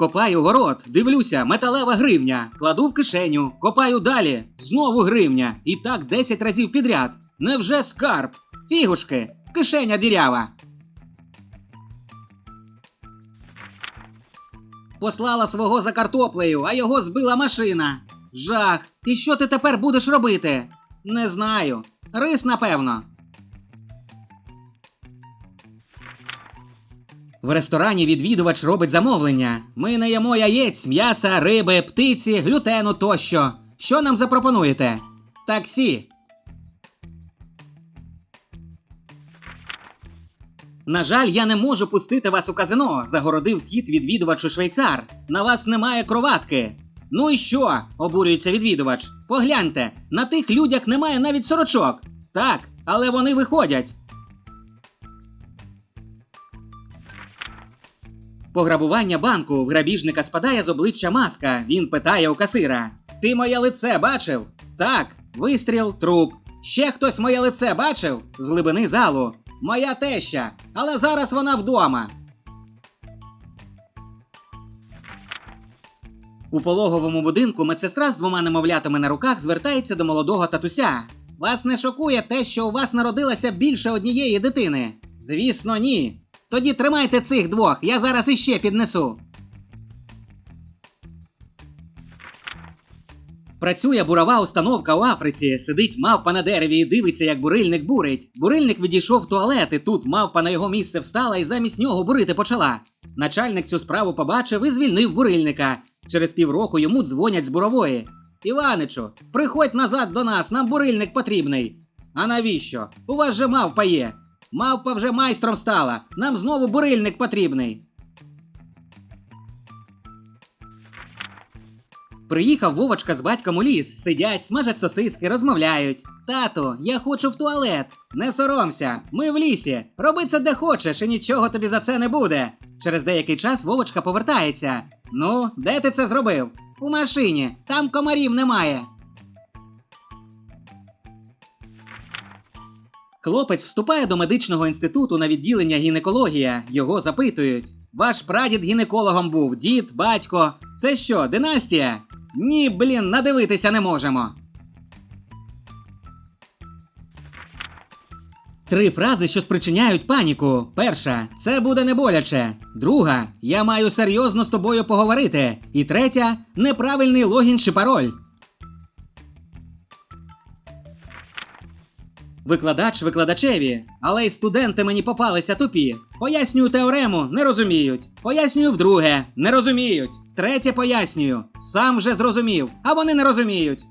Копаю город, дивлюся, металева гривня, кладу в кишеню, копаю далі, знову гривня. І так 10 разів підряд. Невже скарб? Фігушки, кишеня дірява. Послала свого за картоплею, а його збила машина. Жах. І що ти тепер будеш робити? Не знаю. Рис, напевно. В ресторані відвідувач робить замовлення. Ми не їмо яєць, м'яса, риби, птиці, глютену тощо. Що нам запропонуєте? Таксі. На жаль, я не можу пустити вас у казино, загородив кіт відвідувачу швейцар. На вас немає кроватки. Ну і що? обурюється відвідувач. Погляньте, на тих людях немає навіть сорочок. Так, але вони виходять. Пограбування банку в грабіжника спадає з обличчя маска. Він питає у касира: Ти моє лице бачив? Так, вистріл, труп. Ще хтось моє лице бачив? З глибини залу. Моя теща, але зараз вона вдома. У пологовому будинку медсестра з двома немовлятами на руках звертається до молодого татуся. Вас не шокує те, що у вас народилося більше однієї дитини? Звісно, ні. Тоді тримайте цих двох, я зараз іще піднесу. Працює бурова установка у Африці. Сидить мавпа на дереві і дивиться, як бурильник бурить. Бурильник відійшов в туалет, і тут мавпа на його місце встала і замість нього бурити почала. Начальник цю справу побачив і звільнив бурильника. Через півроку йому дзвонять з бурової. Іваничу, приходь назад до нас, нам бурильник потрібний. А навіщо? У вас же мавпа є. Мавпа вже майстром стала. Нам знову бурильник потрібний. Приїхав Вовочка з батьком у ліс, сидять, смажать сосиски, розмовляють. Тату, я хочу в туалет. Не соромся, ми в лісі. Роби це де хочеш, і нічого тобі за це не буде. Через деякий час Вовочка повертається. Ну, де ти це зробив? У машині, там комарів немає. Хлопець вступає до медичного інституту на відділення гінекологія. Його запитують: Ваш прадід гінекологом був, дід, батько. Це що, династія? Ні, блін, надивитися не можемо. Три фрази, що спричиняють паніку. Перша це буде не боляче. Друга я маю серйозно з тобою поговорити. І третя неправильний логін чи пароль. Викладач викладачеві, але й студенти мені попалися тупі. Пояснюю теорему, не розуміють. Пояснюю вдруге, не розуміють. Втретє пояснюю. Сам вже зрозумів, а вони не розуміють.